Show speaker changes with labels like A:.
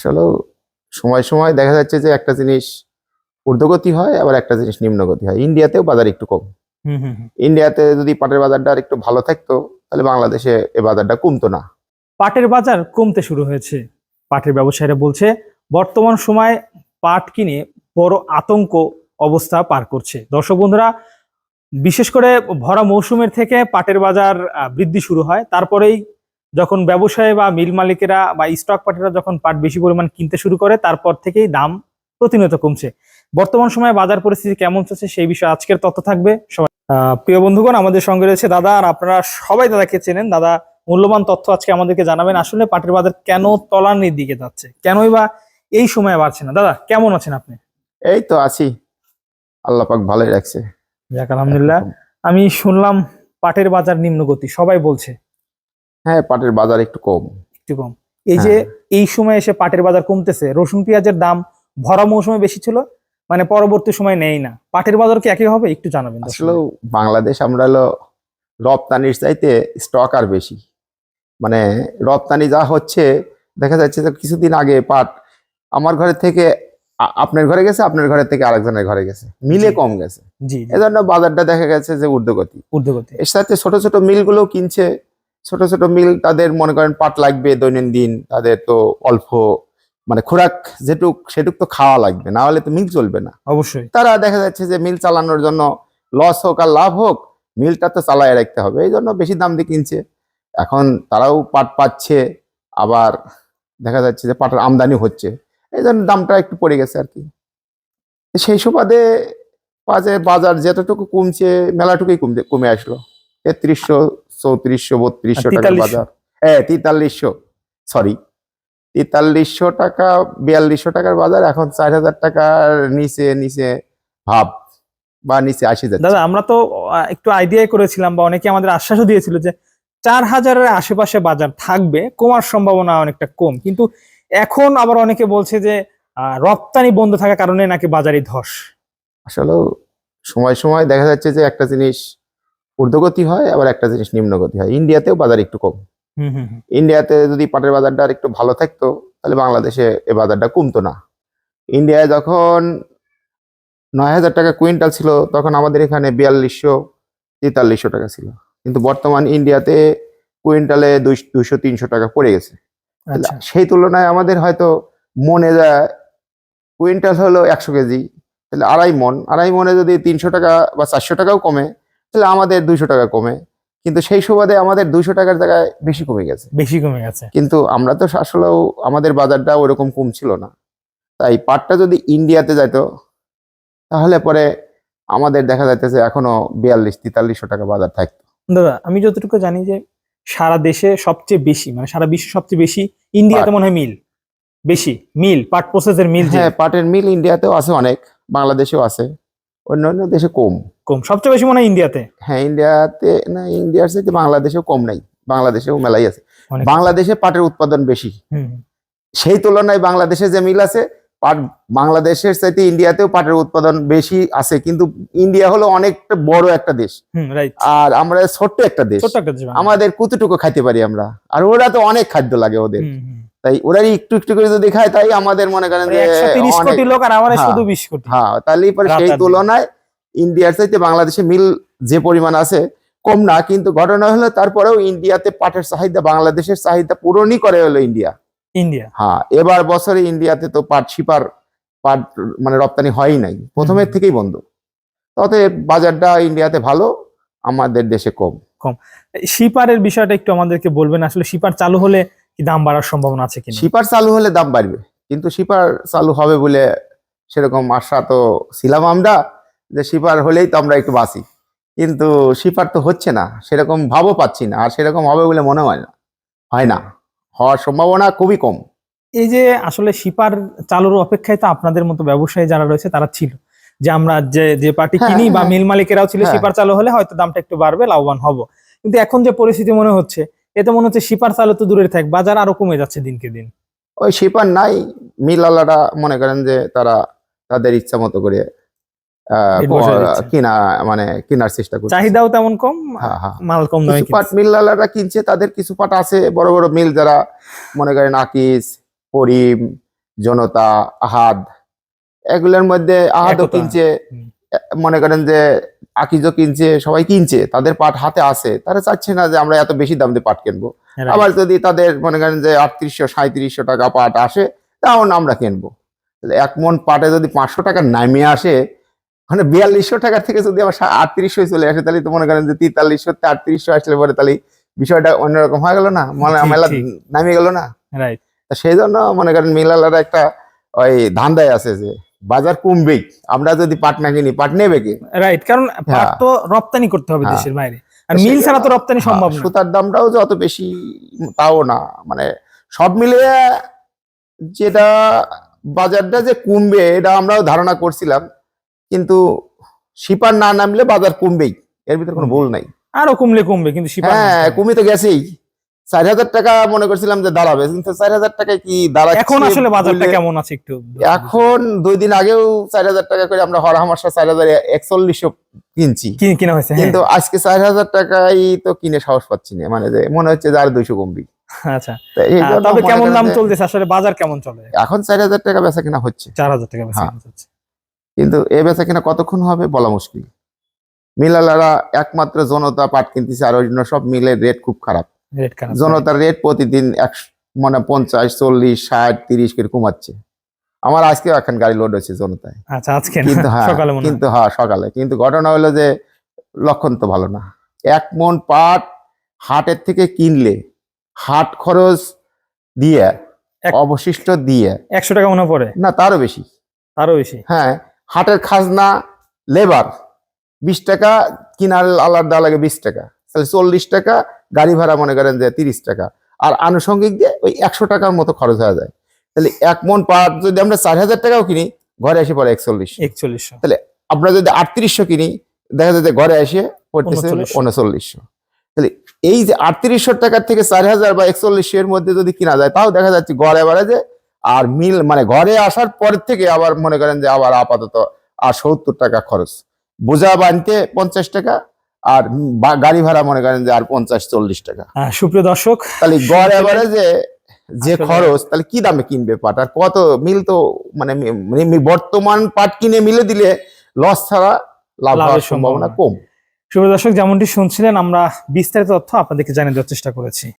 A: আসলে সময় সময় দেখা যাচ্ছে যে একটা জিনিস ঊর্ধ্বগতি হয় আবার একটা জিনিস নিম্নগতি হয়। ইন্ডিয়াতেও বাজার একটু কম।
B: হুম হুম হুম।
A: ইন্ডিয়াতে যদি পাটের বাজারটা আর একটু ভালো থাকতো তাহলে বাংলাদেশে এ বাজারটা কমতো না।
B: পাটের বাজার কমতে শুরু হয়েছে পাটের ব্যবসায়ীরা বলছে। বর্তমান সময় পাট কিনে বড় আতঙ্ক অবস্থা পার করছে। দর্শক বন্ধুরা বিশেষ করে ভরা মৌসুমের থেকে পাটের বাজার বৃদ্ধি শুরু হয়। তারপরেই যখন ব্যবসায়ী বা মিল মালিকেরা বা স্টক পার্টিরা যখন পাট বেশি পরিমাণ কিনতে শুরু করে তারপর থেকেই দাম প্রতিনিয়ত কমছে। বর্তমান সময়ে বাজার পরিস্থিতি কেমন চলছে সেই বিষয়ে আজকের তথ্য থাকবে সবাই। প্রিয় বন্ধুগণ আমাদের সঙ্গে রয়েছে দাদা আর আপনারা সবাই দাদাকে চেনেন। দাদা মূল্যবান তথ্য আজকে আমাদেরকে জানাবেন। আসলে পাটের বাজার কেন তলানির দিকে যাচ্ছে? কেনই বা এই সময় বাড়ছে না? দাদা কেমন আছেন আপনি?
A: এই তো আছি। আল্লাহ পাক ভালোই রাখছে।
B: যাক আলহামদুলিল্লাহ। আমি শুনলাম পাটের বাজার নিম্নগতি সবাই বলছে।
A: হ্যাঁ পাটের বাজার একটু কম।
B: একটু কম। এই যে এই সময় এসে পাটের বাজার কমতেছে রসুন পেঁয়াজের দাম ভরা মৌসুমে বেশি ছিল মানে পরবর্তী সময় নেই না। পাটের বাজার কি একই হবে? একটু জানাবেন।
A: আসলে বাংলাদেশ আমরা হলো রপ্তানির চাইতে স্টক আর বেশি। মানে রপ্তানি যা হচ্ছে দেখা যাচ্ছে যে কিছুদিন আগে পাট আমার ঘরের থেকে আপনার ঘরে গেছে আপনার ঘরের থেকে আরেকজনের ঘরে গেছে। মিলে কম গেছে। এজন্য বাজারটা দেখা গেছে যে ঊর্ধ্বগতি।
B: ঊর্ধ্বগতি।
A: এর সাথে ছোট ছোট মিলগুলো কিনছে ছোট ছোট মিল তাদের মনে করেন পাট লাগবে দৈনন্দিন তাদের তো অল্প মানে খোরাক যেটুক সেটুক তো খাওয়া লাগবে না হলে তো মিল চলবে না।
B: অবশ্যই।
A: তারা দেখা যাচ্ছে যে মিল চালানোর জন্য লস হোক আর লাভ হোক মিলটা তো চালায় রাখতে হবে এই জন্য বেশি দাম দিয়ে কিনছে। এখন তারাও পাট পাচ্ছে আবার দেখা যাচ্ছে যে পাটের আমদানি হচ্ছে এই জন্য দামটা একটু পড়ে গেছে আর কি। সেই সুবাদে বাজে বাজার যতটুকু কমছে মেলাটুকুই কমতে কমে আসলো তেত্রিশশো চৌত্রিশশো বত্রিশশো টাকা বাজার। হ্যাঁ তেতাল্লিশশো। সরি তেতাল্লিশশো টাকা বিয়াল্লিশশো টাকার বাজার এখন চার হাজার টাকার নিচে নিচে ভাব বা নিচে আসে যাচ্ছে।
B: দাদা আমরা তো একটু আইডিয়াই করেছিলাম বা অনেকে আমাদের আশ্বাসও দিয়েছিল যে চার হাজারের আশেপাশে বাজার থাকবে কমার সম্ভাবনা অনেকটা কম। কিন্তু এখন আবার অনেকে বলছে যে রপ্তানি বন্ধ থাকার কারণে নাকি বাজারে ধস।
A: আসলে সময় সময় দেখা যাচ্ছে যে একটা জিনিস ঊর্ধ্বগতি হয় আবার একটা জিনিস নিম্নগতি হয়। ইন্ডিয়াতেও বাজার একটু কম।
B: হুম হুম হুম।
A: ইন্ডিয়াতে যদি পাটের বাজারটা আর একটু ভালো থাকতো তাহলে বাংলাদেশে এ বাজারটা কমতো না। ইন্ডিয়ায় যখন নয় হাজার টাকা কুইন্টাল ছিল তখন আমাদের এখানে বিয়াল্লিশশো তেতাল্লিশশো টাকা ছিল। কিন্তু বর্তমান ইন্ডিয়াতে কুইন্টালে দুইশো তিনশো টাকা পড়ে গেছে।
B: আচ্ছা।
A: সেই তুলনায় আমাদের হয়তো মনে যায় কুইন্টাল হলো একশো কেজি তাহলে আড়াই মন। আড়াই মনে যদি তিনশো টাকা বা চারশো টাকাও কমে তাহলে আমাদের দুইশো টাকা কমে। কিন্তু সেই সুবাদে আমাদের দুইশো টাকার জায়গায় বেশি কমে গেছে।
B: বেশি কমে গেছে।
A: কিন্তু আমরা তো আসলেও আমাদের বাজারটা ওরকম কম ছিল না। তাই পাটটা যদি ইন্ডিয়াতে যেত তাহলে পরে আমাদের দেখা যাইতেছে এখনও বিয়াল্লিশ তেতাল্লিশশো টাকা বাজার থাকতো।
B: দাদা আমি যতটুকু জানি যে সারা দেশে সবচেয়ে বেশি মানে সারা বিশ্বে সবচেয়ে বেশি ইন্ডিয়াতে মনে হয় মিল। বেশি মিল পাট প্রসেসের মিল
A: হ্যাঁ পাটের মিল ইন্ডিয়াতেও আছে অনেক বাংলাদেশেও আছে। অন্য অন্য দেশে কম।
B: কম। সবচেয়ে বেশি মনে হয় ইন্ডিয়াতে।
A: হ্যাঁ ইন্ডিয়াতে না ইন্ডিয়ার চাইতে বাংলাদেশেও কম নাই? বাংলাদেশেও মেলাই আছে। বাংলাদেশে পাটের উৎপাদন বেশি। সেই তুলনায় বাংলাদেশে যে মিল আছে পাট বাংলাদেশের চাইতে ইন্ডিয়াতেও পাটের উৎপাদন বেশি আছে কিন্তু ইন্ডিয়া হলো অনেকটা বড় একটা দেশ। আর আমরা ছোট্ট একটা দেশ।
B: বাংলাদেশ।
A: আমাদের কতটুকু খাইতে পারি আমরা? আর ওরা তো অনেক খাদ্য লাগে ওদের। তাই ওরা একটু একটু করে যদি খায় তাই আমাদের মনে করেন
B: মানে
A: যে
B: একশো তিরিশ
A: অনেক-
B: কোটি লোক আর আমার
A: হ্যাঁ।
B: শুধু বিশ কোটি।
A: হ্যাঁ তাহলে সেই তুলনায় ইন্ডিয়ার চাইতে বাংলাদেশে মিল যে পরিমাণ আছে কম না কিন্তু ঘটনা হলো তারপরেও ইন্ডিয়াতে পাটের চাহিদা বাংলাদেশের চাহিদা পূরণই করে হলো ইন্ডিয়া
B: ইন্ডিয়া।
A: হ্যাঁ এবার বছরে ইন্ডিয়াতে তো পাট শিপার পাট মানে রপ্তানি হয়ই নাই। প্রথমের থেকেই বন্ধ। অতএব বাজারটা ইন্ডিয়াতে ভালো আমাদের দেশে কম। কম।
B: শিপারের বিষয়টা একটু আমাদেরকে বলবেন আসলে শিপার চালু হলে কি দাম বাড়ার সম্ভাবনা আছে কি
A: শিপার চালু হলে দাম বাড়বে কিন্তু শিপার চালু হবে বলে সেরকম আশা তো ছিলাম আমরা যে শিপার হলেই তো আমরা একটু বাঁচি। কিন্তু শিপার তো হচ্ছে না সেরকম ভাবও পাচ্ছি না আর সেরকম হবে বলে মনে হয় না হয় না। হওয়ার সম্ভাবনা খুবই কম
B: এই যে আসলে শিপার চালুর অপেক্ষায় তো আপনাদের মতো ব্যবসায়ী যারা রয়েছে তারা ছিল যে আমরা যে যে পার্টি
A: হ্যাঁ,
B: কিনি বা
A: হ্যাঁ।
B: মিল মালিকেরাও ছিল
A: হ্যাঁ।
B: শিপার চালু হলে হয়তো দামটা একটু বাড়বে লাভবান হব কিন্তু এখন যে পরিস্থিতি মনে হচ্ছে এতে মনে হচ্ছে শিপার চালু তো দূরে থাক বাজার আরও কমে যাচ্ছে দিনকে দিন
A: ওই শিপার নাই মিল মিলালারা মনে করেন যে তারা তাদের ইচ্ছা মতো করে কিনা মানে কেনার চেষ্টা করছে।
B: চাহিদাও তেমন কম
A: হ্যাঁ হ্যাঁ।
B: মাল কম
A: কিছু পাট মিল্লালারা কিনছে তাদের কিছু পাট আছে বড় বড় মিল যারা মনে করেন আকিস করিম জনতা আহাদ এগুলোর মধ্যে আহাদও কিনছে। মনে করেন যে আকিজও কিনছে সবাই কিনছে তাদের পাট হাতে আছে। তারা চাচ্ছে না যে আমরা এত বেশি দাম দিয়ে পাট কিনবো। আবার যদি তাদের মনে করেন যে আটত্রিশশো সাঁত্রিশশো টাকা পাট আসে তাও আমরা কিনবো। এক মন পাটে যদি পাঁচশো টাকা নামিয়ে আসে মানে বিয়াল্লিশশো টাকা থেকে যদি আবার আটত্রিশশো চলে আসে তাহলে তো মনে করেন যে তেতাল্লিশশো আটত্রিশশো আসলে পরে তাহলে বিষয়টা অন্যরকম হয়ে গেল না? মানে মেলা। নামিয়ে গেল না?
B: রাইট
A: সেই জন্য মনে করেন মিলালার একটা ওই ধান্দায় আছে যে বাজার কমবেই। আমরা যদি পাট না কিনি পাট নেবে কে?
B: রাইট কারণ পাট
A: হ্যাঁ।
B: তো রপ্তানি করতে হবে
A: হ্যাঁ।
B: দেশের বাইরে। আর মিল ছাড়া তো রপ্তানি সম্ভব
A: হ্যাঁ,
B: না।
A: সুতার দামটাও যে অত বেশি তাও না। মানে সব মিলিয়ে যেটা বাজারটা যে কমবে এটা আমরাও ধারণা করছিলাম। কিন্তু শিপার না নামলে বাজার কমবেই। এর ভিতরে কোনো ভুল নাই।
B: আরও কমলে কমবে কিন্তু শিপার
A: হ্যাঁ কমে তো গেছেই। চার হাজার টাকা মনে করছিলাম যে দাঁড়াবে কিন্তু চার হাজার কি
B: এখন আসলে বাজারটা কেমন আছে একটু?
A: এখন দুই দিন আগেও চার হাজার টাকা করে আমরা হরহামাশা চার হাজার একচল্লিশশো কিনছি।
B: কিনা হয়েছে হ্যাঁ।
A: কিন্তু আজকে চার হাজার টাকাই তো কিনে সাহস পাচ্ছি না মানে যে মনে হচ্ছে যে আর দুইশো কমবি
B: আচ্ছা। তবে কেমন দাম
A: যে
B: চলতেছে? আসলে বাজার কেমন চলে?
A: এখন চার হাজার টাকা বেচা কিনা হচ্ছে।
B: চার হাজার টাকা বেশি
A: হ্যাঁ। কিন্তু এ বেচা কিনা কতক্ষণ হবে বলা মুশকিল। মিলালারা একমাত্র জনতা পাট কিনতেছে আর ওই জন্য সব মিলের রেট খুব খারাপ। জনতার রেট প্রতিদিন এক মানে পঞ্চাশ চল্লিশ ষাট তিরিশ করে কমাচ্ছে। আমার আজকেও এখন গাড়ি লোড হচ্ছে জনতায়।
B: আচ্ছা আজকে
A: কিন্তু হ্যাঁ
B: সকালে।
A: কিন্তু হ্যাঁ সকালে। কিন্তু ঘটনা হলো যে লক্ষণ তো ভালো না। এক মন পাট হাটের থেকে কিনলে হাট খরচ দিয়ে অবশিষ্ট দিয়ে
B: একশো টাকা মনে পড়ে?
A: না তারও বেশি।
B: আরও বেশি?
A: হ্যাঁ হাটের খাজনা লেবার বিশ টাকা কিনার আলাদা লাগে বিশ টাকা। তাহলে চল্লিশ টাকা গাড়ি ভাড়া মনে করেন যে তিরিশ টাকা। আর আনুষঙ্গিক দিয়ে ওই একশো টাকার মতো খরচ হয়ে যায়। তাহলে এক মন পাট যদি আমরা চার হাজার টাকাও কিনি ঘরে এসে পড়ে একচল্লিশ।
B: একচল্লিশশো।
A: আমরা যদি আটত্রিশশো কিনি দেখা যায় যে ঘরে এসে পড়তেছে
B: উনচল্লিশশো।
A: তাহলে এই যে আটত্রিশশো টাকার থেকে চার হাজার বা একচল্লিশশো এর মধ্যে যদি কিনা যায় তাও দেখা যাচ্ছে ঘরে বাড়ে আর মিল মানে ঘরে আসার পর থেকে আবার মনে করেন যে আবার আপাতত আর সত্তর টাকা খরচ। বোঝা বানতে পঞ্চাশ টাকা আর গাড়ি ভাড়া মনে করেন যে আর পঞ্চাশ চল্লিশ টাকা।
B: সুপ্রিয় দর্শক
A: তাহলে গড় এবারে যে যে খরচ তাহলে কি দামে কিনবে পাট? আর কত মিল তো মানে মি- মি- বর্তমান পাট কিনে মিলে দিলে লস ছাড়া লাভ হওয়ার সম্ভাবনা
B: সম্ভাবনা।
A: কম।
B: সুপ্রিয় দর্শক যেমনটি শুনছিলেন আমরা বিস্তারিত তথ্য আপনাদেরকে জানিয়ে দেওয়ার চেষ্টা করেছি।